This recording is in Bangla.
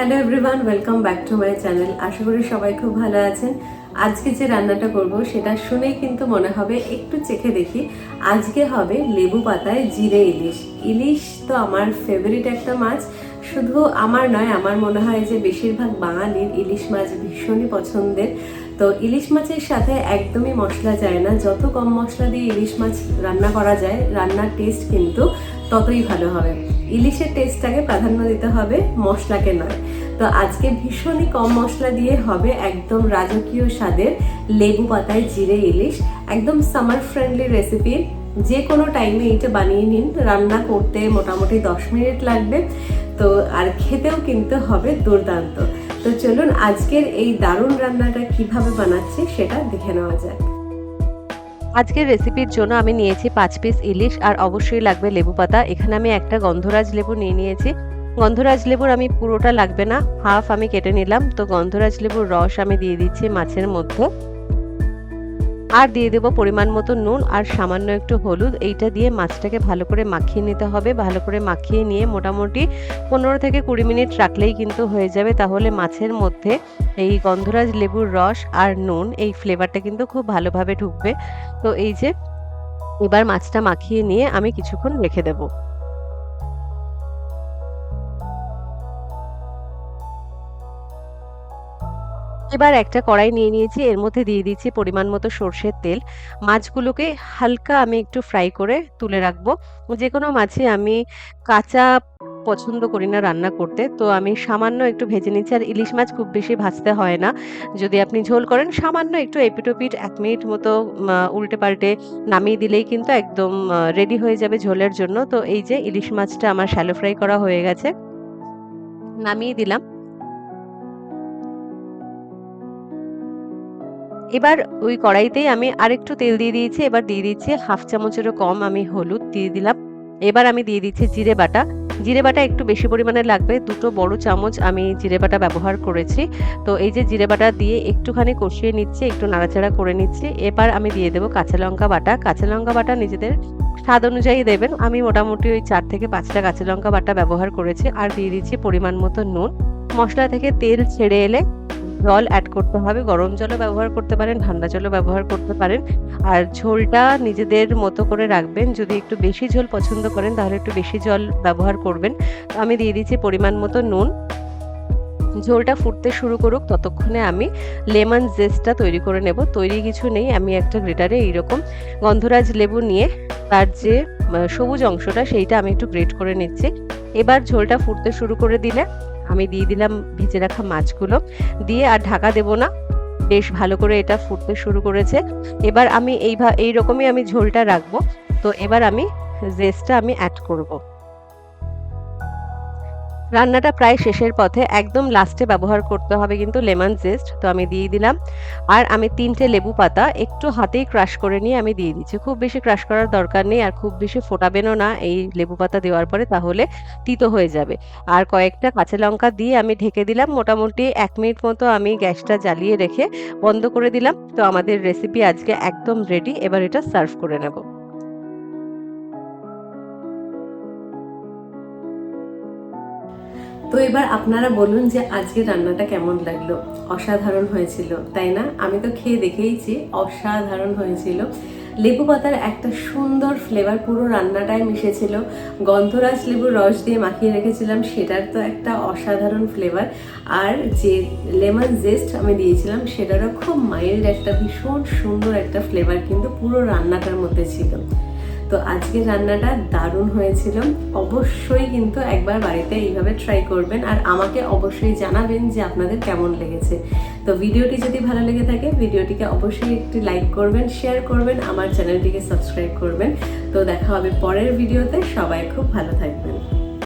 Hello everyone welcome back to my channel আশা করি সবাই খুব ভালো আছেন। আজকে যে রান্নাটা করব, সেটা শুনেই কিন্তু মনে হবে একটু চেখে দেখি। আজকে হবে লেবু পাতায় জিরে ইলিশ। ইলিশ তো আমার ফেভারিট একটা মাছ। শুধু আমার নয়, আমার মনে হয় যে বেশিরভাগ বাঙালির ইলিশ মাছ ভীষণই পছন্দের। তো ইলিশ মাছের সাথে একদমই মশলা যায় না। যত কম মশলা দিয়ে ইলিশ মাছ রান্না করা যায়, রান্নার টেস্ট কিন্তু ততই ভালো হবে। ইলিশের টেস্টটাকে প্রাধান্য দিতে হবে, মশলাকে নয়। তো আজকে ভীষণই কম মশলা দিয়ে হবে একদম রাজকীয় স্বাদের লেবু পাতায় জিরে ইলিশ। একদম সামার ফ্রেন্ডলি রেসিপি যে কোনো টাইমে এটা বানিয়ে নিন। রান্না করতে মোটামুটি দশ মিনিট লাগবে। তো আর খেতেও কিন্তু হবে দুর্দান্ত। তো চলুন আজকের এই দারুণ রান্নাটা কীভাবে বানাচ্ছি সেটা দেখে নেওয়া যাক। আজকের রেসিপির জন্য আমি নিয়েছি পাঁচ পিস ইলিশ আর অবশ্যই লাগবে লেবু পাতা। এখানে আমি একটা গন্ধরাজ লেবু নিয়ে নিয়েছি। গন্ধরাজ লেবুর আমি পুরোটা লাগবে না হাফ আমি কেটে নিলাম। তো গন্ধরাজ লেবুর রস আমি দিয়ে দিচ্ছি মাছের মধ্যে। আর দিয়ে দেবো পরিমাণ মতো নুন আর সামান্য একটু হলুদ। এইটা দিয়ে মাছটাকে ভালো করে মাখিয়ে নিতে হবে। ভালো করে মাখিয়ে নিয়ে মোটামুটি পনেরো থেকে কুড়ি মিনিট রাখলেই কিন্তু হয়ে যাবে। তাহলে মাছের মধ্যে এই গন্ধরাজ লেবুর রস আর নুন, এই ফ্লেভারটা কিন্তু খুব ভালোভাবে ঢুকবে। তো এই যে এবার মাছটা মাখিয়ে নিয়ে আমি কিছুক্ষণ রেখে দেবো। এবার একটা কড়াই নিয়ে নিয়েছি, এর মধ্যে দিয়ে দিচ্ছি পরিমাণ মতো সর্ষের তেল। মাছগুলোকে হালকা আমি একটু ফ্রাই করে তুলে রাখব। যে কোনো মাছে আমি কাঁচা পছন্দ করি না রান্না করতে, তো আমি সামান্য একটু ভেজে নিচ্ছি। আর ইলিশ মাছ খুব বেশি ভাজতে হয় না। যদি আপনি ঝোল করেন, সামান্য একটু এপিটোপিট এক মিনিট মতো উল্টে পাল্টে নামিয়ে দিলেই কিন্তু একদম রেডি হয়ে যাবে ঝোলের জন্য। তো এই যে ইলিশ মাছটা আমার শ্যালো ফ্রাই করা হয়ে গেছে, নামিয়ে দিলাম। এবার ওই কড়াইতেই আমি আরেকটু তেল দিয়ে দিয়েছি, এবার দিয়ে দিচ্ছি হাফ চামচেরও কম আমি হলুদ দিয়ে দিলাম। এবার আমি দিয়ে দিচ্ছি জিরে বাটা। জিরে বাটা একটু বেশি পরিমাণে লাগবে, দুটো বড় চামচ আমি জিরে বাটা ব্যবহার করেছি। তো এই যে জিরে বাটা দিয়ে একটুখানি কষিয়ে নিচ্ছি, একটু নাড়াচাড়া করে নিচ্ছি। এবার আমি দিয়ে দেবো কাঁচা লঙ্কা বাটা। কাঁচা লঙ্কা বাটা নিজেদের স্বাদ অনুযায়ী দেবেন। আমি মোটামুটি ওই চার থেকে পাঁচটা কাঁচা লঙ্কা বাটা ব্যবহার করেছি। আর দিয়ে দিচ্ছি পরিমাণ মতো নুন। মশলা থেকে তেল ছেড়ে এলে জল অ্যাড করতে হবে। গরম জলও ব্যবহার করতে পারেন, ঠান্ডা জলও ব্যবহার করতে পারেন। আর ঝোলটা নিজেদের মতো করে রাখবেন। যদি একটু বেশি ঝোল পছন্দ করেন, তাহলে একটু বেশি জল ব্যবহার করবেন। আমি দিয়ে দিচ্ছি পরিমাণ মতো নুন। ঝোলটা ফুটতে শুরু করুক, ততক্ষণে আমি লেমন জেসটা তৈরি করে নেব। তৈরি কিছু নেই, আমি একটা গ্রেটারে এইরকম গন্ধরাজ লেবু নিয়ে তার যে সবুজ অংশটা, সেইটা আমি একটু গ্রেট করে নিচ্ছি। এবার ঝোলটা ফুটতে শুরু করে দিলে আমি দিয়ে দিলাম ভেজে রাখা মাছগুলো। দিয়ে আর ঢাকা দেব না। বেশ ভালো করে এটা ফুটতে শুরু করেছে। এবার আমি এই এইরকমই আমি ঝোলটা রাখব। তো এবার আমি জেসটা আমি অ্যাড করব। রান্নাটা প্রায় শেষের পথে একদম লাস্টে ব্যবহার করতে হবে কিন্তু লেমন জেস্ট তো আমি দিয়ে দিলাম। আর আমি তিনটে লেবু পাতা একটু হাতেই ক্রাশ করে নিয়ে আমি দিয়ে দিচ্ছি। খুব বেশি ক্রাশ করার দরকার নেই আর খুব বেশি ফোটাবেনও না এই লেবু পাতা দেওয়ার পরে তাহলে তিতো হয়ে যাবে। আর কয়েকটা কাঁচা লঙ্কা দিয়ে আমি ঢেকে দিলাম। মোটামুটি এক মিনিট মতো আমি গ্যাসটা জ্বালিয়ে রেখে বন্ধ করে দিলাম। তো আমাদের রেসিপি আজকে একদম রেডি এবার এটা সার্ভ করে নেব। তো এবার আপনারা বলুন যে আজকে রান্নাটা কেমন লাগল? অসাধারণ হয়েছিল, তাই না? আমি তো খেয়ে দেখেইছি, অসাধারণ হয়েছিল। লেবু পাতার একটা সুন্দর ফ্লেভার পুরো রান্নাটায় মিশেছিল। গন্ধরাজ লেবুর রস দিয়ে মাখিয়ে রেখেছিলাম, সেটার তো একটা অসাধারণ ফ্লেভার আর যে লেমন জেস্ট আমি দিয়েছিলাম, সেটারও খুব মাইল্ড একটা, ভীষণ সুন্দর একটা ফ্লেভার কিন্তু পুরো রান্নাটার মধ্যে ছিল। তো আজকের রান্নাটা দারুণ হয়েছিল। অবশ্যই কিন্তু একবার বাড়িতে এইভাবে ট্রাই করবেন আর আমাকে অবশ্যই জানাবেন যে আপনাদের কেমন লেগেছে। তো ভিডিওটি যদি ভালো লেগে থাকে, ভিডিওটিকে অবশ্যই একটি লাইক করবেন শেয়ার করবেন, আমার চ্যানেলটিকে সাবস্ক্রাইব করবেন। তো দেখা হবে পরের ভিডিওতে, সবাই খুব ভালো থাকবেন।